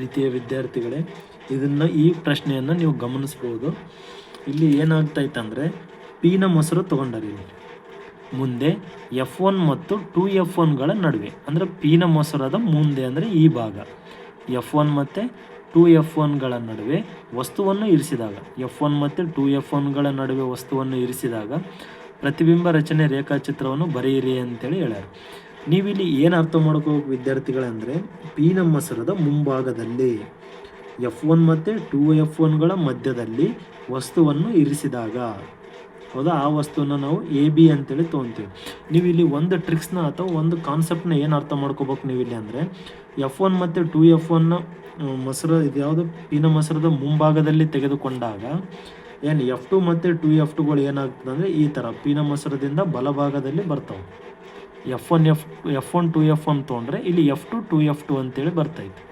ರೀತಿಯ ವಿದ್ಯಾರ್ಥಿಗಳೇ, ಇದನ್ನು ಈ ಪ್ರಶ್ನೆಯನ್ನು ನೀವು ಗಮನಿಸ್ಬೋದು. ಇಲ್ಲಿ ಏನಾಗ್ತೈತೆ ಅಂದರೆ ಪಿನ ಮೊಸರು ತೊಗೊಂಡಾರೆ ಮುಂದೆ ಎಫ್ ಒನ್ ಮತ್ತು ಟೂ ಎಫ್ ಒನ್ಗಳ ನಡುವೆ, ಅಂದರೆ ಪಿನ ಮೊಸರಾದ ಮುಂದೆ ಅಂದರೆ ಈ ಭಾಗ. ಎಫ್ ಒನ್ ಮತ್ತು ಟೂ ಎಫ್ ಒನ್ಗಳ ನಡುವೆ ವಸ್ತುವನ್ನು ಇರಿಸಿದಾಗ ಎಫ್ ಒನ್ ಮತ್ತು ಟೂ ಎಫ್ ಒನ್ಗಳ ನಡುವೆ ವಸ್ತುವನ್ನು ಇರಿಸಿದಾಗ, ಪ್ರತಿಬಿಂಬ ರಚನೆ ರೇಖಾಚಿತ್ರವನ್ನು ಬರೆಯಿರಿ ಅಂತೇಳಿ ಹೇಳ್ಯಾರ. ನೀವಿಲ್ಲಿ ಏನು ಅರ್ಥ ಮಾಡ್ಕೋಬೇಕು ವಿದ್ಯಾರ್ಥಿಗಳಂದರೆ ಪಿ ನಮ್ಮ ಸರದ ಮುಂಭಾಗದಲ್ಲಿ ಎಫ್ ಒನ್ ಮತ್ತು ಟೂ ಎಫ್ ಒನ್ಗಳ ಮಧ್ಯದಲ್ಲಿ ವಸ್ತುವನ್ನು ಇರಿಸಿದಾಗ. ಹೌದಾ? ಆ ವಸ್ತುವನ್ನು ನಾವು ಎ ಬಿ ಅಂತೇಳಿ ತೊಗೊತೀವಿ. ನೀವು ಒಂದು ಟ್ರಿಕ್ಸ್ನ ಅಥವಾ ಒಂದು ಕಾನ್ಸೆಪ್ಟ್ನ ಏನು ಅರ್ಥ ಮಾಡ್ಕೋಬೇಕು ನೀವು ಇಲ್ಲಿ ಅಂದರೆ ಎಫ್ ಒನ್ ಮತ್ತು ಟೂ ಎಫ್ ಒನ್ನ ಮೊಸರು ಇದು ಯಾವುದು ಪಿನ ಮೊಸರದ ಮುಂಭಾಗದಲ್ಲಿ ತೆಗೆದುಕೊಂಡಾಗ, ಏನು ಎಫ್ ಟು ಮತ್ತು ಟು ಎಫ್ ಟುಗಳು ಏನಾಗ್ತದೆ ಅಂದರೆ ಈ ಥರ ಪಿನ ಮೊಸರದಿಂದ ಬಲಭಾಗದಲ್ಲಿ ಬರ್ತಾವೆ. F one F F one two F one ತೊಗೊಂಡ್ರೆ ಇಲ್ಲಿ F two two F two ಅಂತೇಳಿ ಬರ್ತೈತೆ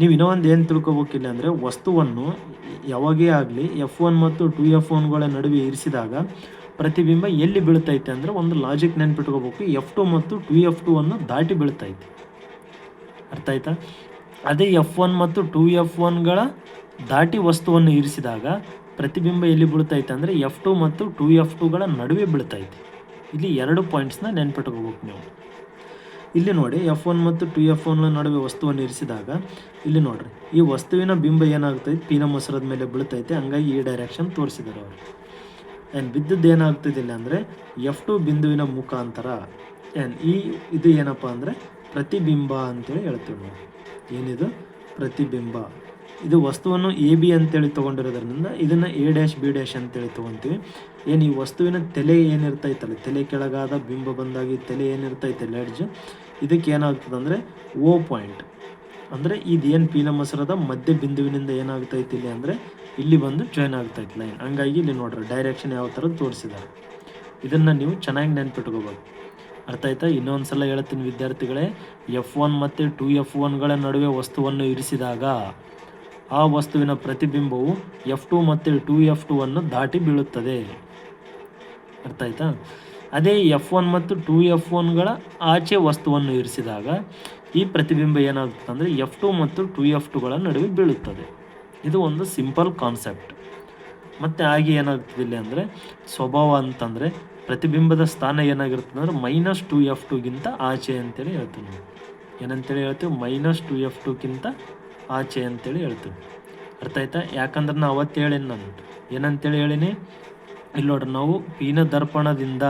ನೀವು ಇನ್ನೂ ಒಂದು ಏನು ತಿಳ್ಕೊಬೇಕಿಲ್ಲ ಅಂದರೆ ವಸ್ತುವನ್ನು ಯಾವಾಗೇ ಆಗಲಿ ಎಫ್ ಒನ್ ಮತ್ತು ಟು ಎಫ್ ಒನ್ಗಳ ನಡುವೆ ಇರಿಸಿದಾಗ ಪ್ರತಿಬಿಂಬ ಎಲ್ಲಿ ಬೀಳ್ತೈತೆ ಅಂದರೆ ಒಂದು ಲಾಜಿಕ್ ನೆನ್ಪಿಟ್ಕೋಬೇಕು. ಎಫ್ ಟು ಮತ್ತು ಟು ಎಫ್ ಟು ಅನ್ನು ದಾಟಿ ಬೀಳ್ತೈತೆ ಅರ್ಥ ಆಯ್ತಾ? ಅದೇ ಎಫ್ ಒನ್ ಮತ್ತು ಟು ಎಫ್ ಒನ್ಗಳ ದಾಟಿ ವಸ್ತುವನ್ನು ಇರಿಸಿದಾಗ ಪ್ರತಿಬಿಂಬ ಎಲ್ಲಿ ಬೀಳ್ತೈತೆ ಅಂದರೆ ಎಫ್ ಟು ಮತ್ತು ಟು ಎಫ್ ಟುಗಳ ನಡುವೆ ಬೀಳ್ತೈತೆ ಇಲ್ಲಿ ಎರಡು ಪಾಯಿಂಟ್ಸ್ನ ನೆನ್ಪಿಟ್ಕೋಬೇಕು ನೀವು. ಇಲ್ಲಿ ನೋಡಿ ಎಫ್ ಒನ್ ಮತ್ತು ಟು ಎಫ್ ಒನ್ ನಡುವೆ ವಸ್ತುವನ್ನು ಇರಿಸಿದಾಗ, ಇಲ್ಲಿ ನೋಡ್ರಿ, ಈ ವಸ್ತುವಿನ ಬಿಂಬ ಏನಾಗ್ತೈತೆ? ಪೀನ ಮೊಸರದ ಮೇಲೆ ಬೀಳ್ತೈತೆ. ಹಂಗಾಗಿ ಈ ಡೈರೆಕ್ಷನ್ ತೋರಿಸಿದ್ದಾರೆ ಅವರು. ಏನು ಬಿದ್ದದ್ದು ಏನಾಗ್ತಿದಿಲ್ಲ ಅಂದರೆ ಎಫ್ ಟು ಬಿಂದುವಿನ ಮುಖಾಂತರ. ಏನು ಈ ಇದು ಏನಪ್ಪ ಅಂದರೆ, ಪ್ರತಿಬಿಂಬ ಅಂತೇಳಿ ಹೇಳ್ತೀವಿ ನಾವು ಏನಿದು? ಪ್ರತಿಬಿಂಬ. ಇದು ವಸ್ತುವನ್ನು ಎ ಬಿ ಅಂತೇಳಿ ತೊಗೊಂಡಿರೋದ್ರಿಂದ ಇದನ್ನು ಎ ಡ್ಯಾಶ್ ಬಿ ಡ್ಯಾಶ್ ಅಂತೇಳಿ ತೊಗೊತೀವಿ. ಏನು ಈ ವಸ್ತುವಿನ ತಲೆ ಏನಿರ್ತೈತಲ್ಲ, ತಲೆ ಕೆಳಗಾದ ಬಿಂಬ ಬಂದಾಗಿ ತಲೆ ಏನಿರ್ತೈತೆ ಲೆಡ್ಜ್ ಇದಕ್ಕೆ ಏನಾಗ್ತದೆ ಅಂದರೆ ಓ ಪಾಯಿಂಟ್ ಅಂದರೆ ಇದೇನು ಪೀನ ಮೊಸರದ ಮಧ್ಯ ಬಿಂದುವಿನಿಂದ ಏನಾಗ್ತೈತಿ ಇಲ್ಲಿ ಅಂದರೆ ಇಲ್ಲಿ ಬಂದು ಜಾಯ್ನ್ ಆಗ್ತೈತೆ ಲೈನ್ ಹಂಗಾಗಿ ಇಲ್ಲಿ ನೋಡ್ರಿ ಡೈರೆಕ್ಷನ್ ಯಾವ ಥರ ತೋರಿಸಿದ್ದಾರೆ ಇದನ್ನು ನೀವು ಚೆನ್ನಾಗಿ ನೆನ್ಪಿಟ್ಕೋಬೇಕು. ಅರ್ಥ ಆಯ್ತಾ? ಇನ್ನೊಂದು ಸಲ ಹೇಳ್ತೀನಿ ವಿದ್ಯಾರ್ಥಿಗಳೇ ಎಫ್ ಒನ್ ಮತ್ತು ಟು ಎಫ್ ಒನ್ಗಳ ನಡುವೆ ವಸ್ತುವನ್ನು ಇರಿಸಿದಾಗ ಆ ವಸ್ತುವಿನ ಪ್ರತಿಬಿಂಬವು ಎಫ್ ಟು ಮತ್ತು ಟು ಎಫ್ ಟು ಅನ್ನು ದಾಟಿ ಬೀಳುತ್ತದೆ. ಅರ್ಥ ಆಯ್ತಾ? ಅದೇ ಎಫ್ ಒನ್ ಮತ್ತು ಟು ಎಫ್ ಒನ್ಗಳ ಆಚೆ ವಸ್ತುವನ್ನು ಇರಿಸಿದಾಗ ಈ ಪ್ರತಿಬಿಂಬ ಏನಾಗುತ್ತೆ ಅಂದರೆ ಎಫ್ ಟು ಮತ್ತು ಟು ಎಫ್ ಟುಗಳ ನಡುವೆ ಬೀಳುತ್ತದೆ. ಇದು ಒಂದು ಸಿಂಪಲ್ ಕಾನ್ಸೆಪ್ಟ್. ಮತ್ತು ಹಾಗೆ ಏನಾಗ್ತದೆ ಇಲ್ಲಿ ಅಂದರೆ ಸ್ವಭಾವ ಅಂತಂದರೆ ಪ್ರತಿಬಿಂಬದ ಸ್ಥಾನ ಏನಾಗಿರುತ್ತೆ ಅಂದರೆ ಮೈನಸ್ ಟು ಎಫ್ ಟುಗಿಂತ ಆಚೆ ಅಂತೇಳಿ ಹೇಳ್ತೀವಿ ನಾವು. ಏನಂತೇಳಿ ಹೇಳ್ತೀವಿ? ಮೈನಸ್ ಟು ಎಫ್ ಟುಗಿಂತ ಆಚೆ ಅಂತೇಳಿ ಹೇಳ್ತೀವಿ. ಅರ್ಥ ಆಯ್ತಾ? ಯಾಕಂದ್ರೆ ನಾ ಅವತ್ತು ಹೇಳೀನಿ ನಾನು. ಏನಂತೇಳಿ ಹೇಳೀನಿ? ಇಲ್ಲಿ ನೋಡ್ರಿ, ನಾವು ಪೀನ ದರ್ಪಣದಿಂದ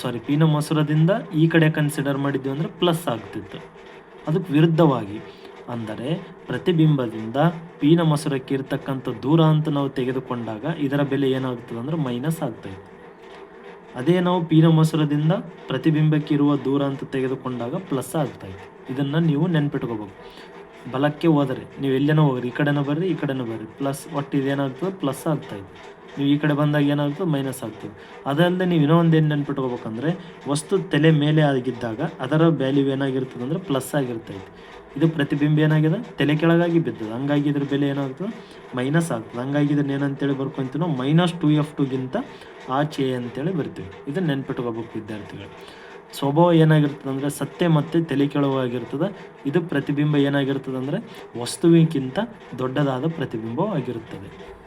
ಸಾರಿ ಪೀನ ಮೊಸರದಿಂದ ಈ ಕಡೆ ಕನ್ಸಿಡರ್ ಮಾಡಿದ್ವಿ ಅಂದರೆ ಪ್ಲಸ್ ಆಗ್ತಿತ್ತು. ಅದಕ್ಕೆ ವಿರುದ್ಧವಾಗಿ. ಅಂದರೆ ಪ್ರತಿಬಿಂಬದಿಂದ ಪೀನ ಮೊಸರಕ್ಕೆ ಇರ್ತಕ್ಕಂಥ ದೂರ ಅಂತ ನಾವು ತೆಗೆದುಕೊಂಡಾಗ ಇದರ ಬೆಲೆ ಏನಾಗ್ತದೆ ಅಂದರೆ ಮೈನಸ್ ಆಗ್ತೈತೆ. ಅದೇ ನಾವು ಪೀನ ಮೊಸರದಿಂದ ಪ್ರತಿಬಿಂಬಕ್ಕೆ ಇರುವ ದೂರ ಅಂತ ತೆಗೆದುಕೊಂಡಾಗ ಪ್ಲಸ್ ಆಗ್ತೈತೆ. ಇದನ್ನು ನೀವು ನೆನ್ಪಿಟ್ಕೋಬೇಕು. ಬಲಕ್ಕೆ ಹೋದರೆ, ನೀವು ಎಲ್ಲೇನೋ ಹೋಗ್ರಿ, ಈ ಕಡೆನೂ ಬರ್ರಿ, ಈ ಕಡೆನೂ ಬರ್ರಿ. ಪ್ಲಸ್ ಒಟ್ಟು ಇದೇನಾಗ್ತದೆ ಪ್ಲಸ್ ಆಗ್ತೈತೆ ನೀವು ಈ ಕಡೆ ಬಂದಾಗ ಏನಾಗ್ತದೆ? ಮೈನಸ್ ಆಗ್ತದೆ. ಅದಲ್ಲದೆ ನೀವು ಇನ್ನೂ ಒಂದು ಏನು ನೆನ್ಪಿಟ್ಕೋಬೇಕಂದ್ರೆ, ವಸ್ತು ತಲೆ ಮೇಲೆ ಆಗಿದ್ದಾಗ ಅದರ ವ್ಯಾಲ್ಯೂ ಏನಾಗಿರ್ತದೆ ಅಂದರೆ ಪ್ಲಸ್ ಆಗಿರ್ತೈತೆ ಇದು. ಪ್ರತಿಬಿಂಬ ಏನಾಗಿದೆ? ತಲೆ ಕೆಳಗಾಗಿ ಬಿದ್ದದ ಹಂಗಾಗಿ ಇದ್ರ ಬೆಲೆ ಏನಾಗ್ತದೆ? ಮೈನಸ್ ಆಗ್ತದೆ. ಹಂಗಾಗಿ ಇದನ್ನ ಏನಂತೇಳಿ ಬರ್ಕೊಂತೀವಿ ನಾವು ಮೈನಸ್ ಟು ಎಫ್ ಟುಗಿಂತ ಆಚೆ ಅಂತೇಳಿ ಬರ್ತೀವಿ. ಇದನ್ನ ನೆನ್ಪಿಟ್ಕೋಬೇಕು ವಿದ್ಯಾರ್ಥಿಗಳು. ಸ್ವಭಾವ ಏನಾಗಿರ್ತದೆ ಅಂದರೆ ಸತ್ಯ ಮತ್ತು ತಲೆ ಕೆಳವಾಗಿರ್ತದೆ. ಇದು ಪ್ರತಿಬಿಂಬ ಏನಾಗಿರ್ತದೆ ಅಂದರೆ ವಸ್ತುವಿಗಿಂತ ದೊಡ್ಡದಾದ ಪ್ರತಿಬಿಂಬವಾಗಿರುತ್ತದೆ